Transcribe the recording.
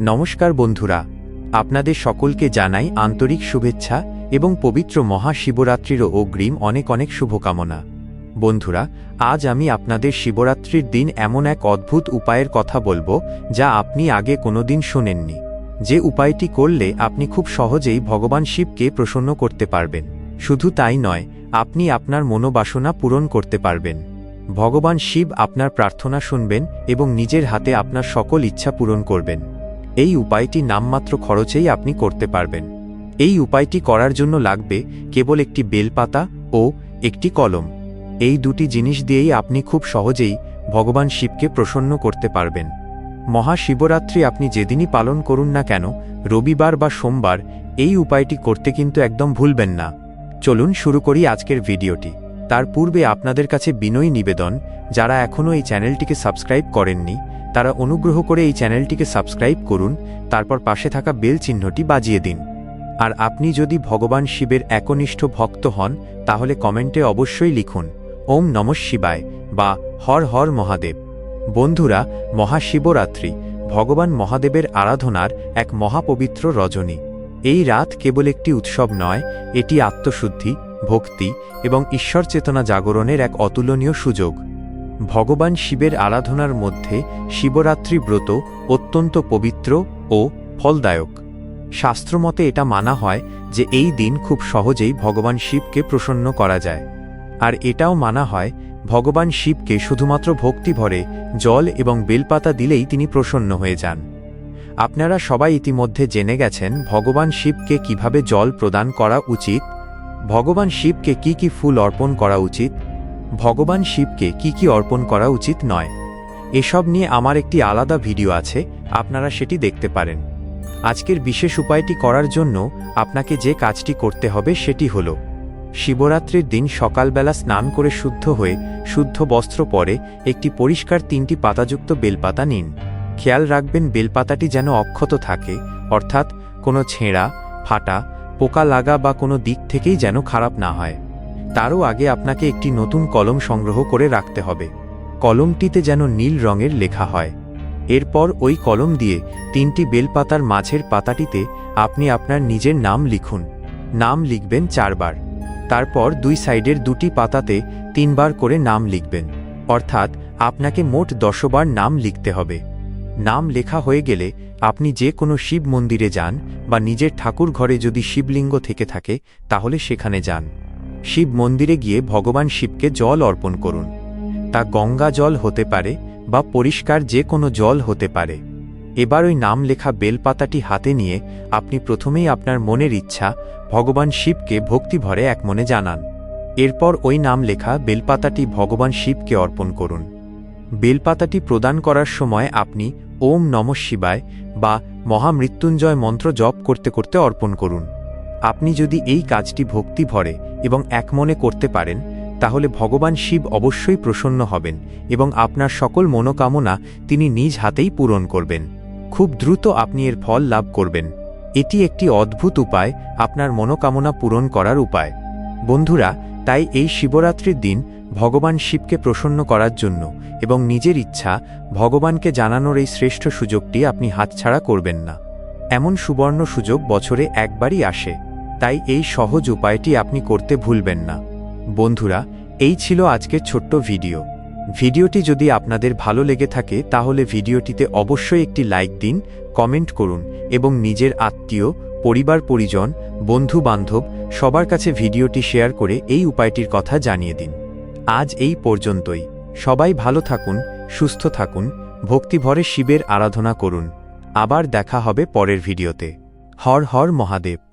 নমস্কার বন্ধুরা, আপনাদের সকলকে জানাই আন্তরিক শুভেচ্ছা এবং পবিত্র মহাশিবরাত্রিরও অগ্রিম অনেক অনেক শুভকামনা। বন্ধুরা, আজ আমি আপনাদের শিবরাত্রির দিন এমন এক অদ্ভুত উপায়ের কথা বলব যা আপনি আগে কোনোদিন শোনেননি। যে উপায়টি করলে আপনি খুব সহজেই ভগবান শিবকে প্রসন্ন করতে পারবেন। শুধু তাই নয়, আপনি আপনার মনোবাসনা পূরণ করতে পারবেন। ভগবান শিব আপনার প্রার্থনা শুনবেন এবং নিজের হাতে আপনার সকল ইচ্ছা পূরণ করবেন। এই উপায়টি নামমাত্র খরচেই আপনি করতে পারবেন। এই উপায়টি করার জন্য লাগবে কেবল একটি বেলপাতা ও একটি কলম। এই দুটি জিনিস দিয়েই আপনি খুব সহজেই ভগবান শিবকে প্রসন্ন করতে পারবেন। মহাশিবরাত্রি আপনি যেদিনই পালন করুন না কেন, রবিবার বা সোমবার এই উপায়টি করতে কিন্তু একদম ভুলবেন না। চলুন শুরু করি আজকের ভিডিওটি। তার পূর্বে আপনাদের কাছে বিনয়ী নিবেদন, যারা এখনও এই চ্যানেলটিকে সাবস্ক্রাইব করেননি তারা অনুগ্রহ করে এই চ্যানেলটিকে সাবস্ক্রাইব করুন, তারপর পাশে থাকা বেল চিহ্নটি বাজিয়ে দিন। আর আপনি যদি ভগবান শিবের একনিষ্ঠ ভক্ত হন, তাহলে কমেন্টে অবশ্যই লিখুন, ওম নম শিবায় বা হর হর মহাদেব। বন্ধুরা, মহাশিবরাত্রি, ভগবান মহাদেবের আরাধনার এক মহাপবিত্র রজনী। এই রাত কেবল একটি উৎসব নয়, এটি আত্মশুদ্ধি, ভক্তি এবং ঈশ্বর চেতনা জাগরণের এক অতুলনীয় সুযোগ। ভগবান শিবের আরাধনার মধ্যে শিবরাত্রি ব্রত অত্যন্ত পবিত্র ও ফলদায়ক। শাস্ত্রমতে এটা মানা হয় যে এই দিন খুব সহজেই ভগবান শিবকে প্রসন্ন করা যায়। আর এটাও মানা হয় ভগবান শিবকে শুধুমাত্র ভক্তি ভরে জল এবং বেলপাতা দিলেই তিনি প্রসন্ন হয়ে যান। আপনারা সবাই ইতিমধ্যে জেনে গেছেন ভগবান শিবকে কীভাবে জল প্রদান করা উচিত। ভগবান শিবকে কি কি ফুল অর্পণ করা উচিত? ভগবান শিবকে কি কি অর্পণ করা উচিত নয়। এসব নিয়ে আমার একটি আলাদা ভিডিও আছে, আপনারা সেটি দেখতে পারেন। আজকের বিশেষ উপায়টি করার জন্য আপনাকে যে কাজটি করতে হবে সেটি হল, শিবরাত্রির দিন সকালবেলা স্নান করে শুদ্ধ হয়ে, শুদ্ধ বস্ত্র পরে একটি পরিষ্কার তিনটি পাতাযুক্ত বেলপাতা নিন। খেয়াল রাখবেন বেলপাতাটি যেন অক্ষত থাকে, অর্থাৎ কোনো ছেঁড়া, ফাটা, পোকা লাগা বা কোনো দিক থেকেই যেন খারাপ না হয়। তারও আগে আপনাকে একটি নতুন কলম সংগ্রহ করে রাখতে হবে। কলমটিতে যেন নীল রঙের লেখা হয়। এরপর ওই কলম দিয়ে তিনটি বেলপাতার মাঝের পাতাটিতে আপনি আপনার নিজের নাম লিখুন। নাম লিখবেন চারবার। তারপর দুই সাইডের দুটি পাতাতে তিনবার করে নাম লিখবেন। অর্থাৎ আপনাকে মোট দশবার নাম লিখতে হবে। নাম লেখা হয়ে গেলে আপনি যে কোনো শিব মন্দিরে যান বা নিজের ঠাকুর ঘরে যদি শিবলিঙ্গ থেকে থাকে, তাহলে সেখানে যান। শিব মন্দিরে গিয়ে ভগবান শিবকে জল অর্পণ করুন। তা গঙ্গা জল হতে পারে বা পরিষ্কার যে কোনো জল হতে পারে। এবার ওই নাম লেখা বেলপাতাটি হাতে নিয়ে আপনি প্রথমেই আপনার মনের ইচ্ছা ভগবান শিবকে ভক্তিভরে এক মনে জানান। এরপর ওই নাম লেখা বেলপাতাটি ভগবান শিবকে অর্পণ করুন। বেলপাতাটি প্রদান করার সময় আপনি ওম নম শিবায় বা মহামৃত্যুঞ্জয় মন্ত্র জপ করতে করতে অর্পণ করুন। আপনি যদি এই কাজটি ভক্তি ভরে এবং একমনে করতে পারেন, তাহলে ভগবান শিব অবশ্যই প্রসন্ন হবেন এবং আপনার সকল মনোকামনা তিনি নিজ হাতেই পূরণ করবেন। খুব দ্রুত আপনি এর ফল লাভ করবেন। এটি একটি অদ্ভুত উপায়, আপনার মনোকামনা পূরণ করার উপায়। বন্ধুরা, তাই এই শিবরাত্রির দিন ভগবান শিবকে প্রসন্ন করার জন্য এবং নিজের ইচ্ছা ভগবানকে জানানোর এই শ্রেষ্ঠ সুযোগটি আপনি হাতছাড়া করবেন না। এমন সুবর্ণ সুযোগ বছরে একবারই আসে। তাই এই সহজ উপায়টি আপনি করতে ভুলবেন না। বন্ধুরা, এই ছিল আজকের ছোট্ট ভিডিও। ভিডিওটি যদি আপনাদের ভালো লেগে থাকে, তাহলে ভিডিওটিতে অবশ্যই একটি লাইক দিন, কমেন্ট করুন এবং নিজের আত্মীয়, পরিবার পরিজন বন্ধু বান্ধব সবার কাছে ভিডিওটি শেয়ার করে এই উপায়টির কথা জানিয়ে দিন। আজ এই পর্যন্তই। সবাই ভালো থাকুন, সুস্থ থাকুন, ভক্তিভরে শিবের আরাধনা করুন। আবার দেখা হবে পরের ভিডিওতে। হর হর মহাদেব।